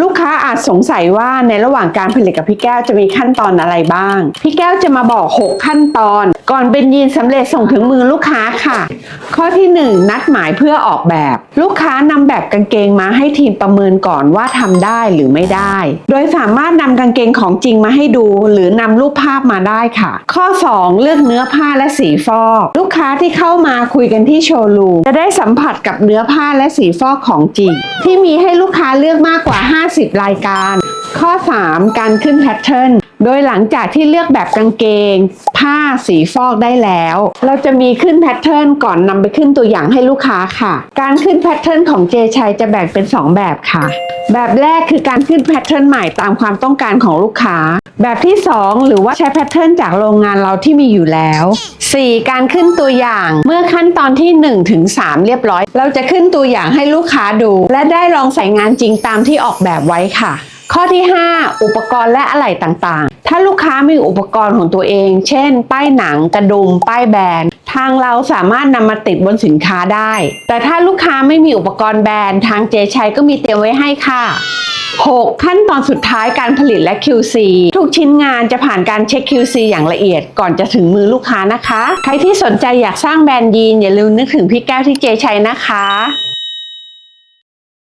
ลูกค้าอาจสงสัยว่าในระหว่างการผลิตกับพี่แก้วจะมีขั้นตอนอะไรบ้าง พี่แก้วจะมาบอก 6 ขั้นตอนก่อนเป็นยีนสำเร็จส่งถึงมือลูกค้าค่ะ ข้อที่ 1 นัดหมายเพื่อออกแบบ ลูกค้านำแบบกางเกงมาให้ทีมประเมินก่อนว่าทำได้หรือไม่ได้ โดยสามารถนำกางเกงของจริงมาให้ดู หรือนำรูปภาพมาได้ค่ะ ข้อ 2 เลือกเนื้อผ้าและสีฟอก ลูกค้าที่เข้ามาคุยกันที่โชว์รูมจะได้สัมผัสกับเนื้อผ้าและสีฟอกของจริง ที่มีให้ลูกค้าเลือกมากกว่า 50 รายการ ข้อ 3 การขึ้นแพทเทิร์น โดยหลังจากที่เลือกแบบกางเกง ผ้าสีฟอกได้แล้ว เราจะมีขึ้นแพทเทิร์นก่อนนำไปขึ้นตัวอย่างให้ลูกค้าค่ะ การขึ้นแพทเทิร์นของเจชัยจะแบ่งเป็น 2 แบบค่ะ แบบแรกคือการขึ้นแพทเทิร์นใหม่ตามความต้องการของลูกค้า แบบที่ 2 หรือว่าใช้แพทเทิร์นจากโรงงานเราที่มีอยู่แล้ว 4. การขึ้นตัวอย่างเมื่อขั้นตอนที่1ถึง3เรียบร้อย เราจะขึ้นตัวอย่างให้ลูกค้าดู และได้ลองใส่งานจริงตามที่ออกแบบไว้ค่ะ ข้อที่ 5 อุปกรณ์และอะไหล่ต่างๆ ถ้าลูกค้ามีอุปกรณ์ของตัวเอง เช่น ป้ายหนัง กระดุม ป้ายแบรนด์ ทางเราสามารถนำมาติดบนสินค้าได้ แต่ถ้าลูกค้าไม่มีอุปกรณ์แบรนด์ ทางเจชัยก็มีเตรียมไว้ให้ค่ะ 6. ขั้นตอนสุดท้ายการผลิตและ QC ทุกชิ้นงานจะผ่านการเช็ค QC อย่างละเอียดก่อนจะถึงมือลูกค้านะคะ ใครที่สนใจอยากสร้างแบรนด์ยีนอย่าลืมนึกถึงพี่แก้วที่เจชัยนะคะ